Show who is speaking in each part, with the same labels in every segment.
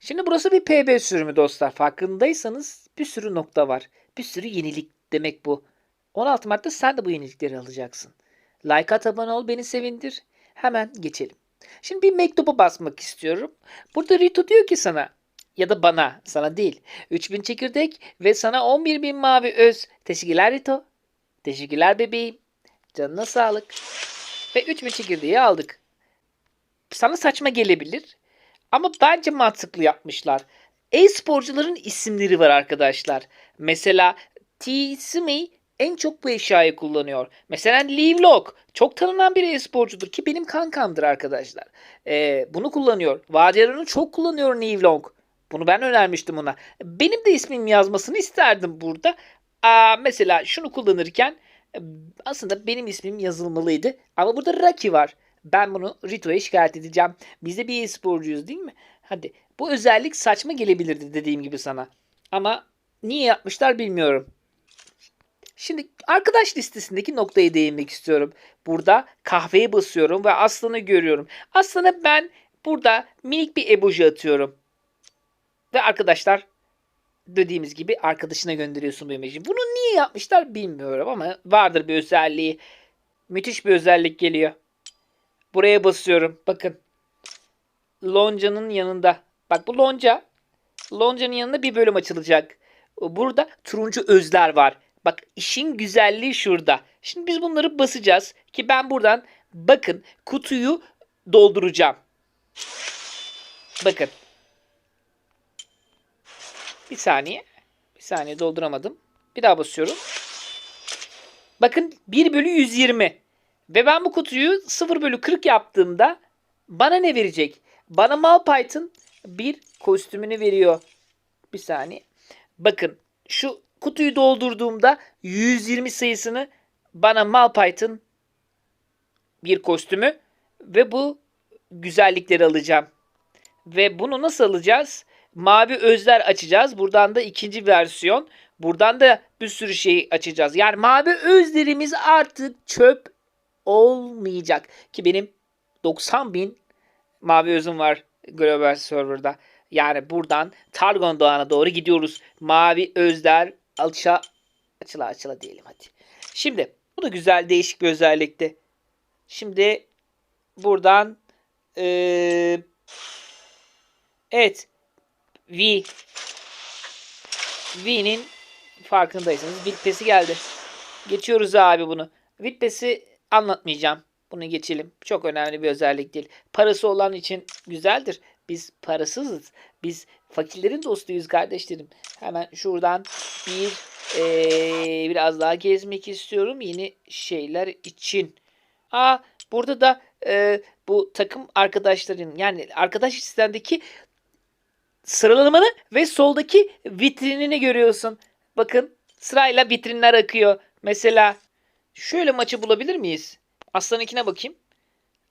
Speaker 1: Şimdi burası bir PB sürümü dostlar. Farkındaysanız bir sürü nokta var. Bir sürü yenilik demek bu. 16 Mart'ta sen de bu yenilikleri alacaksın. Like at abone ol beni sevindir. Hemen geçelim. Şimdi bir mektuba basmak istiyorum. Burada Rito diyor ki sana ya da bana sana değil. 3000 çekirdek ve sana 11.000 mavi öz. Teşekkürler Rito. Teşekkürler bebeğim. Canına sağlık. Ve 3000 çekirdeği aldık. Sana saçma gelebilir. Ama bence mantıklı yapmışlar. E-sporcuların isimleri var arkadaşlar. Mesela T-Simi en çok bu eşyayı kullanıyor. Mesela Livlock çok tanınan bir e-sporcudur ki benim kankamdır arkadaşlar. Ee, bunu kullanıyor. Vadiara'nı çok kullanıyor Livlock. Bunu ben önermiştim ona. Benim de ismim yazmasını isterdim burada. Aa, mesela şunu kullanırken e, aslında benim ismim yazılmalıydı. Ama burada Raki var. Ben bunu Rito'ya şikayet edeceğim. Biz de bir e-sporcuyuz değil mi? Hadi. Bu özellik saçma gelebilirdi dediğim gibi sana. Ama niye yapmışlar bilmiyorum. Şimdi arkadaş listesindeki noktaya değinmek istiyorum. Burada kahveye basıyorum ve Aslan'ı görüyorum. Aslan'a ben burada minik bir emoji atıyorum. Ve arkadaşlar dediğimiz gibi arkadaşına gönderiyorsun bu emojiyi. Bunu niye yapmışlar bilmiyorum ama vardır bir özelliği. Müthiş bir özellik geliyor. Buraya basıyorum. Bakın. Lonca'nın yanında. Bak bu lonca. Lonca'nın yanında bir bölüm açılacak. Burada turuncu özler var. Bak işin güzelliği şurada. Şimdi biz bunları basacağız ki ben buradan bakın kutuyu dolduracağım. Bakın. Bir saniye. Bir saniye dolduramadım. Bir daha basıyorum. Bakın 1 bölü 120. Ve ben bu kutuyu 0 bölü 40 yaptığımda bana ne verecek? Bana Malphite'ın bir kostümünü veriyor. Bir saniye. Bakın şu kutuyu doldurduğumda 120 sayısını bana Malphite'ın bir kostümü ve bu güzellikleri alacağım. Ve bunu nasıl alacağız? Mavi özler açacağız. Buradan da ikinci versiyon. Buradan da bir sürü şey açacağız. Yani mavi özlerimiz artık çöp olmayacak. Ki benim 90 bin mavi özüm var Global Server'da. Yani buradan Targon Dağı'na doğru gidiyoruz. Mavi özler açıla açıla açıla diyelim hadi. Şimdi bu da güzel değişik bir özellikti. Şimdi buradan ee, evet V V'nin farkındaysanız Vitpes'i geldi. Geçiyoruz abi bunu. Vitpes'i anlatmayacağım. Bunu geçelim. Çok önemli bir özellik değil. Parası olan için güzeldir. Biz parasızız. Biz fakirlerin dostuyuz kardeşlerim. Hemen şuradan bir ee, biraz daha gezmek istiyorum. Yeni şeyler için. Aa burada da ee, bu takım arkadaşların yani arkadaş listendeki sıralamanı ve soldaki vitrinini görüyorsun. Bakın sırayla vitrinler akıyor. Mesela şöyle maçı bulabilir miyiz? Aslanınkine bakayım.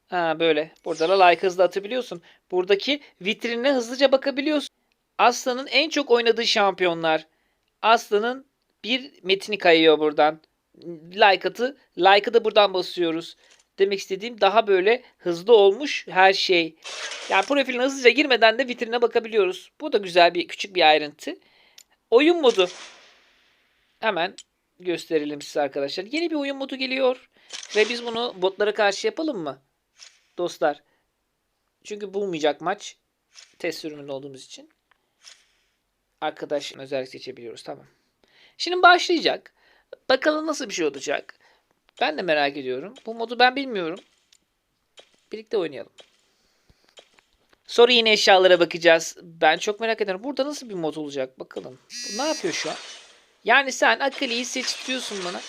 Speaker 1: Ha böyle. Burada da like hızlı atabiliyorsun. Buradaki vitrinine hızlıca bakabiliyorsun. Aslan'ın en çok oynadığı şampiyonlar. Aslan'ın bir metni kayıyor buradan. Like atı. Like'ı da buradan basıyoruz. Demek istediğim daha böyle hızlı olmuş her şey. Yani profiline hızlıca girmeden de vitrine bakabiliyoruz. Bu da güzel bir küçük bir ayrıntı. Oyun modu. Hemen gösterelim size arkadaşlar. Yeni bir oyun modu geliyor. Ve biz bunu botlara karşı yapalım mı? Dostlar. Çünkü bulmayacak maç. Test sürümünde olduğumuz için. Arkadaş özellik seçebiliyoruz. Tamam. Şimdi başlayacak. Bakalım nasıl bir şey olacak. Ben de merak ediyorum. Bu modu ben bilmiyorum. Birlikte oynayalım. Sonra yine eşyalara bakacağız. Ben çok merak ediyorum. Burada nasıl bir mod olacak bakalım. Bu ne yapıyor şu an? Yani sen Akali'yi seçtiyorsun bana.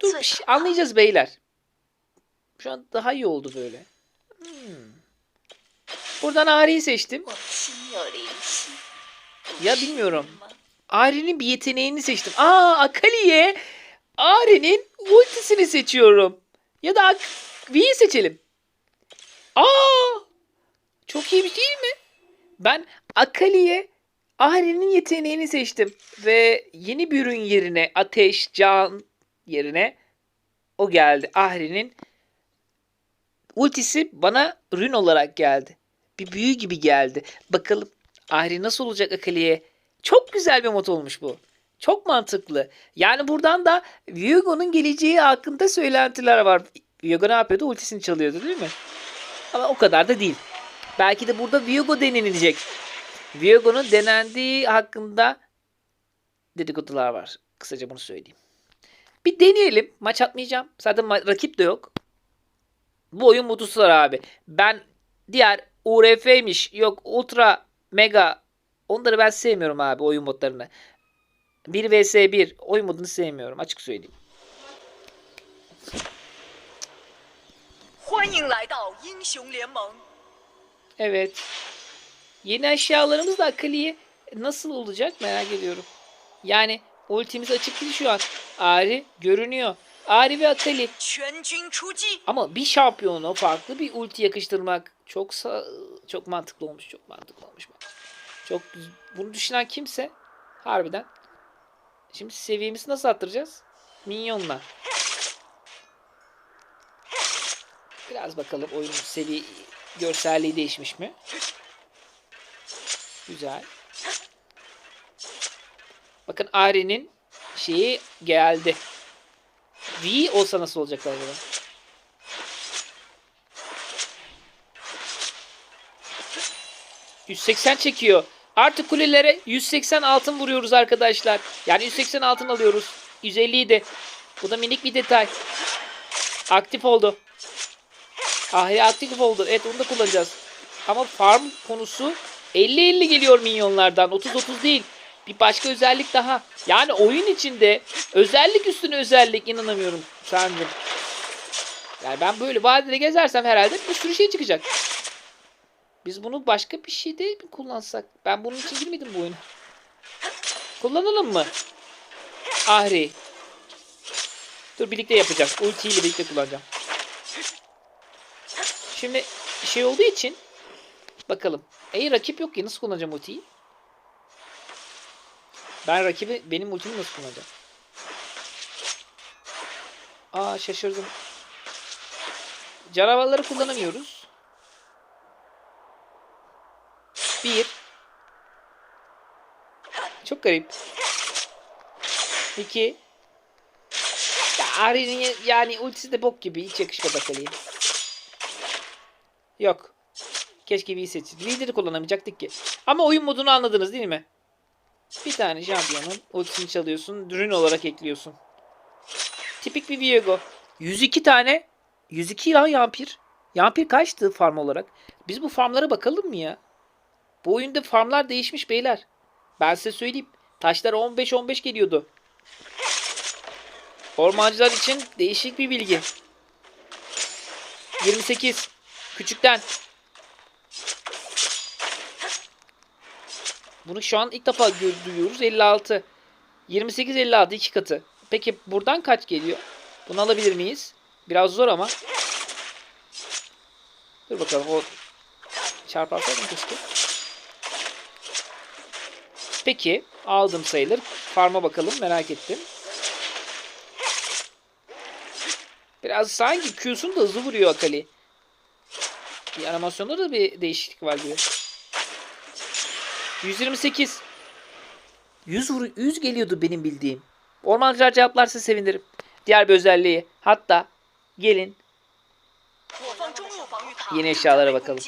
Speaker 1: Dur bir şey, anlayacağız beyler. Şu an daha iyi oldu böyle. Hmm. Buradan Ari'yi seçtim. Ya bilmiyorum. Ari'nin bir yeteneğini seçtim. Aa Akali'ye Ari'nin ultisini seçiyorum. Ya da V'yi seçelim. Aa! Çok iyi bir değil mi? Ben Akali'ye Ari'nin yeteneğini seçtim. Ve yeni bir ürün yerine ateş, can yerine o geldi. Ahri'nin ultisi bana rün olarak geldi. bir büyü gibi geldi. Bakalım Ahri nasıl olacak Akali'ye? Çok güzel bir mod olmuş bu. Çok mantıklı. Yani buradan da Viego'nun geleceği hakkında söylentiler var. Viego ne yapıyordu? Ultisini çalıyordu değil mi? Ama o kadar da değil. Belki de burada Viego denilecek. Viego'nun denendiği hakkında dedikodular var. Kısaca bunu söyleyeyim. Bir deneyelim. Maç atmayacağım. Zaten ma- rakip de yok. Bu oyun modusu var abi. Ben diğer URF'ymiş yok Ultra Mega onları ben sevmiyorum abi oyun modlarını. 1 vs 1 oyun modunu sevmiyorum açık söyleyeyim.
Speaker 2: 欢迎来到英雄联盟。
Speaker 1: Evet. Yeni eşyalarımız da akıllıya nasıl olacak merak ediyorum. Yani ultimiz açık değil şu an. Ari görünüyor. Ari ve Akali. Ama bir şampiyona farklı bir ulti yakıştırmak çok çok mantıklı olmuş. Çok mantıklı olmuş. Çok bunu düşünen kimse harbiden. Şimdi seviyemizi nasıl arttıracağız? Minyonlar. Biraz bakalım oyunun seviye görselliği değişmiş mi? Güzel. Bakın Ari'nin şeyi geldi. V olsa nasıl olacak acaba? ...180 çekiyor. Artık kulelere 180 altın vuruyoruz arkadaşlar. Yani 180 altın alıyoruz. 150 idi. Bu da minik bir detay. Aktif oldu. Ahri aktif oldu. Evet onu da kullanacağız. Ama farm konusu 50-50 geliyor minyonlardan. 30-30 değil. Bir başka özellik daha. Yani oyun içinde özellik üstüne özellik inanamıyorum Tanrım. Yani ben böyle vadide gezersem herhalde bir sürü şey çıkacak. Biz bunu başka bir şeyde mi kullansak? Ben bunun için girmedim bu oyuna. Kullanalım mı? Ahri. Dur birlikte yapacağız. Ulti ile birlikte kullanacağım. Şimdi şey olduğu için bakalım. Ey rakip yok ki nasıl kullanacağım ultiyi? Ben rakibi benim ultimi nasıl kullanacağım? Aa şaşırdım. Canavarları kullanamıyoruz. Bir. Çok garip. İki. Ya yani ultisi de bok gibi. Hiç yakışmadı Akali'ye. Yok. Keşke V'yi seçseydik. V'yi de kullanamayacaktık ki. Ama oyun modunu anladınız değil mi? Bir tane şampiyonun ultisini çalıyorsun. Ürün olarak ekliyorsun. Tipik bir Viego. 102 tane. 102 lan Yampir. Yampir kaçtı farm olarak? Biz bu farmlara bakalım mı ya? Bu oyunda farmlar değişmiş beyler. Ben size söyleyeyim. Taşlar 15-15 geliyordu. Ormancılar için değişik bir bilgi. 28. Küçükten. Bunu şu an ilk defa duyuyoruz. 56. 28 56 iki katı. Peki buradan kaç geliyor? Bunu alabilir miyiz? Biraz zor ama. Dur bakalım o çarparsaydım keşke. Peki aldım sayılır. Farm'a bakalım merak ettim. Biraz sanki Q'sun da hızlı vuruyor Akali. Bir animasyonda da bir değişiklik var gibi. 128. 100, vur 100 geliyordu benim bildiğim. Ormancılar cevaplarsa sevinirim. Diğer bir özelliği. Hatta gelin yeni eşyalara bakalım.